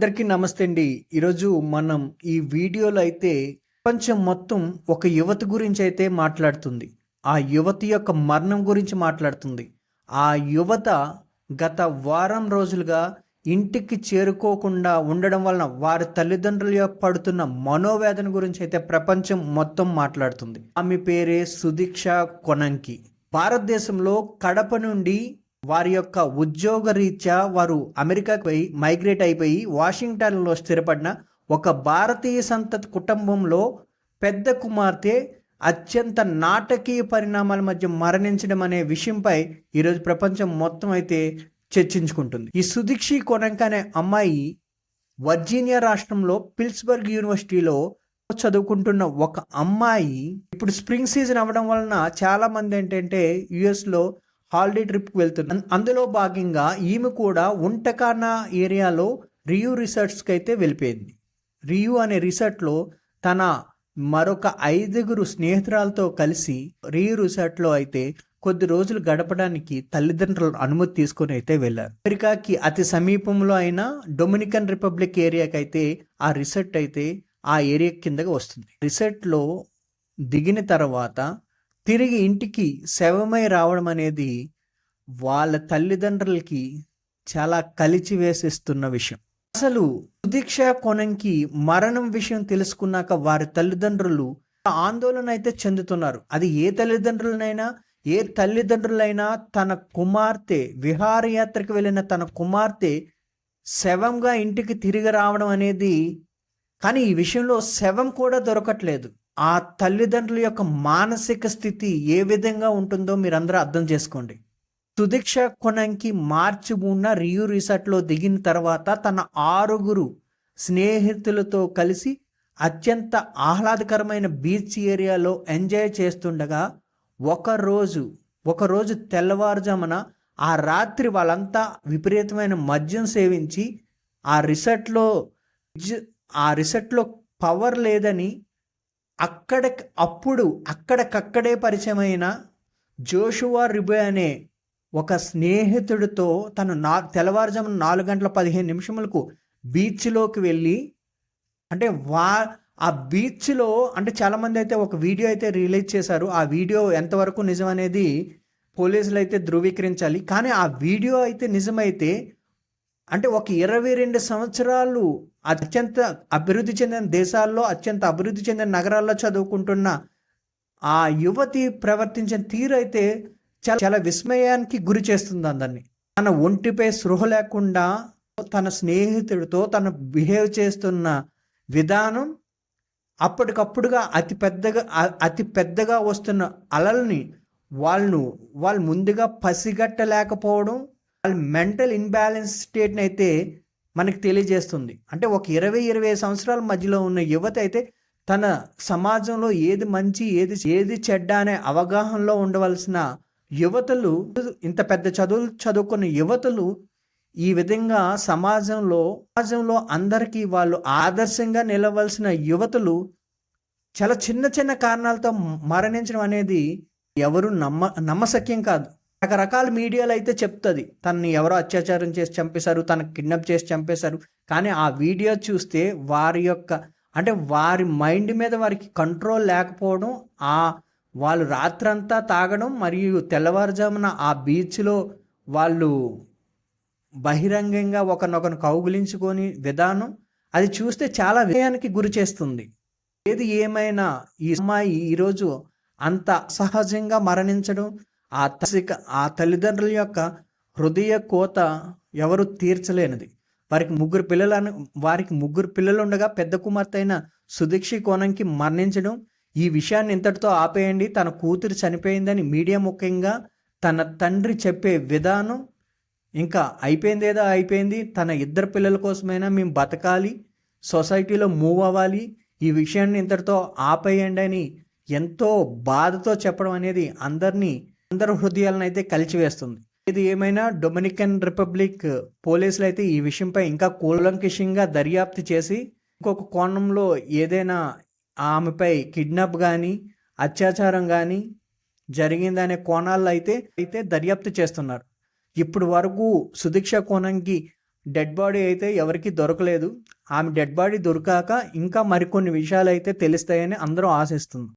అందరికీ నమస్తే అండి. ఈరోజు మనం ఈ వీడియోలో అయితే ప్రపంచం మొత్తం ఒక యువతి గురించి అయితే మాట్లాడుతుంది. ఆ యువతి యొక్క మరణం గురించి మాట్లాడుతుంది. ఆ యువత గత వారం రోజులుగా ఇంటికి చేరుకోకుండా ఉండడం వలన వారి తల్లిదండ్రుల యొక్క పడుతున్న మనోవేదన గురించి అయితే ప్రపంచం మొత్తం మాట్లాడుతుంది. ఆమె పేరే సుదీక్ష కొనంకి. భారతదేశంలో కడప నుండి వారి యొక్క ఉద్యోగ రీత్యా వారు అమెరికాకు పోయి మైగ్రేట్ అయిపోయి వాషింగ్టన్లో స్థిరపడిన ఒక భారతీయ సంతతి కుటుంబంలో పెద్ద కుమార్తె అత్యంత నాటకీయ పరిణామాల మధ్య మరణించడం అనే విషయంపై ఈరోజు ప్రపంచం మొత్తం అయితే చర్చించుకుంటుంది. ఈ సుదీక్షి కొనంక అనే అమ్మాయి వర్జీనియా రాష్ట్రంలో పిల్స్బర్గ్ యూనివర్సిటీలో చదువుకుంటున్న ఒక అమ్మాయి. ఇప్పుడు స్ప్రింగ్ సీజన్ అవ్వడం వలన చాలామంది ఏంటంటే యుఎస్లో హాలిడే ట్రిప్కి వెళ్తుంది అందులో భాగంగా ఈమె కూడా ఉంటకానా ఏరియాలో రియూ రిసార్ట్స్కి అయితే వెళ్ళిపోయింది. రియూ అనే రిసార్ట్లో తన మరొక ఐదుగురు స్నేహితురాలతో కలిసి రియూ రిసార్ట్లో అయితే కొద్ది రోజులు గడపడానికి తల్లిదండ్రులను అనుమతి తీసుకొని అయితే వెళ్ళారు. అమెరికాకి అతి సమీపంలో అయిన డొమినికన్ రిపబ్లిక్ ఏరియాకి అయితే ఆ రిసార్ట్ అయితే ఆ ఏరియా కిందగా వస్తుంది. రిసార్ట్లో దిగిన తర్వాత తిరిగి ఇంటికి శవమై రావడం అనేది వాళ్ళ తల్లిదండ్రులకి చాలా కలిచి వేసేస్తున్న విషయం. అసలు సుదీక్ష కొనంకి మరణం విషయం తెలుసుకున్నాక వారి తల్లిదండ్రులు ఆందోళన అయితే చెందుతున్నారు. అది ఏ తల్లిదండ్రులనైనా ఏ తల్లిదండ్రులైనా తన కుమార్తె విహారయాత్రకు వెళ్ళిన తన కుమార్తె శవంగా ఇంటికి తిరిగి రావడం అనేది కానీ ఈ విషయంలో శవం కూడా దొరకట్లేదు. ఆ తల్లిదండ్రుల యొక్క మానసిక స్థితి ఏ విధంగా ఉంటుందో మీరందరూ అర్థం చేసుకోండి. సుదీక్ష కొనంకి మార్చి ఉన్న రియూ రిసార్ట్లో దిగిన తర్వాత తన ఆరుగురు స్నేహితులతో కలిసి అత్యంత ఆహ్లాదకరమైన బీచ్ ఏరియాలో ఎంజాయ్ చేస్తుండగా ఒకరోజు ఒకరోజు తెల్లవారుజామున ఆ రాత్రి వాళ్ళంతా విపరీతమైన మద్యం సేవించి ఆ రిసార్ట్లో ఆ రిసార్ట్లో పవర్ లేదని అక్కడ అప్పుడు అక్కడికక్కడే పరిచయమైన జోషువా రిబే అనే ఒక స్నేహితుడితో తను నా తెల్లవారుజామున నాలుగు గంటల పదిహేను నిమిషములకు బీచ్లోకి వెళ్ళి అంటే వా ఆ బీచ్లో అంటే చాలామంది అయితే ఒక వీడియో అయితే రిలీజ్ చేశారు. ఆ వీడియో ఎంతవరకు నిజం అనేది పోలీసులు అయితే ధృవీకరించాలి. కానీ ఆ వీడియో అయితే నిజమైతే అంటే ఒక ఇరవై రెండు సంవత్సరాలు అత్యంత అభివృద్ధి చెందిన దేశాల్లో అత్యంత అభివృద్ధి చెందిన నగరాల్లో చదువుకుంటున్న ఆ యువతి ప్రవర్తించిన తీరు అయితే చాలా చాలా విస్మయానికి గురి చేస్తుంది అందరినీ. తన ఒంటిపై స్పృహ లేకుండా తన స్నేహితుడితో తను బిహేవ్ చేస్తున్న విధానం అప్పటికప్పుడుగా అతి పెద్దగా అతి పెద్దగా వస్తున్న అలల్ని వాళ్ళను వాళ్ళు ముందుగా పసిగట్టలేకపోవడం వాళ్ళ మెంటల్ ఇన్బ్యాలెన్స్ స్టేట్ని అయితే మనకి తెలియజేస్తుంది. అంటే ఒక ఇరవై ఇరవై సంవత్సరాల మధ్యలో ఉన్న యువత అయితే తన సమాజంలో ఏది మంచి ఏది ఏది చెడ్డ అనే అవగాహనలో ఉండవలసిన యువతలు ఇంత పెద్ద చదువులు చదువుకున్న యువతలు ఈ విధంగా సమాజంలో సమాజంలో అందరికీ వాళ్ళు ఆదర్శంగా నిలవలసిన యువతలు చాలా చిన్న చిన్న కారణాలతో మరణించడం అనేది ఎవరు నమ్మ నమ్మశక్యం కాదు. రకరకాల మీడియాలో అయితే చెప్తుంది. తనని ఎవరో అత్యాచారం చేసి చంపేశారు తన కిడ్నాప్ చేసి చంపేశారు. కానీ ఆ వీడియో చూస్తే వారి యొక్క అంటే వారి మైండ్ మీద వారికి కంట్రోల్ లేకపోవడం ఆ వాళ్ళు రాత్రంతా తాగడం మరియు తెల్లవారుజామున ఆ బీచ్లో వాళ్ళు బహిరంగంగా ఒకరినొకరు కౌగులించుకొని విధానం అది చూస్తే చాలా విజయానికి గురి చేస్తుంది. ఏది ఏమైనా ఈ అమ్మాయి ఈరోజు అంత సహజంగా మరణించడం ఆ తసిక ఆ తల్లిదండ్రుల యొక్క హృదయ కోత ఎవరు తీర్చలేనిది. వారికి ముగ్గురు పిల్లలను వారికి ముగ్గురు పిల్లలు ఉండగా పెద్ద కుమార్తె అయిన సుదీక్షి కోణంకి మరణించడం ఈ విషయాన్ని ఇంతటితో ఆపేయండి. తన కూతురు చనిపోయిందని మీడియా ముఖ్యంగా తన తండ్రి చెప్పే విధానం ఇంకా అయిపోయింది ఏదో అయిపోయింది. తన ఇద్దరు పిల్లల కోసమైనా మేము బతకాలి సొసైటీలో మూవ్ అవ్వాలి. ఈ విషయాన్ని ఇంతటితో ఆపేయండి అని ఎంతో బాధతో చెప్పడం అనేది అందరినీ అందరు హృదయాలను అయితే కలిచివేస్తుంది. ఇది ఏమైనా డొమినికన్ రిపబ్లిక్ పోలీసులు అయితే ఈ విషయంపై ఇంకా కూలంకిషంగా దర్యాప్తు చేసి ఇంకొక కోణంలో ఏదైనా ఆమెపై కిడ్నాప్ కానీ అత్యాచారం కానీ జరిగిందనే కోణాల్లో అయితే అయితే దర్యాప్తు చేస్తున్నారు. ఇప్పుడు వరకు సుదీక్ష కోణంకి డెడ్ బాడీ అయితే ఎవరికి దొరకలేదు. ఆమె డెడ్ బాడీ దొరికాక ఇంకా మరికొన్ని విషయాలు అయితే తెలుస్తాయని అందరూ ఆశిస్తుంది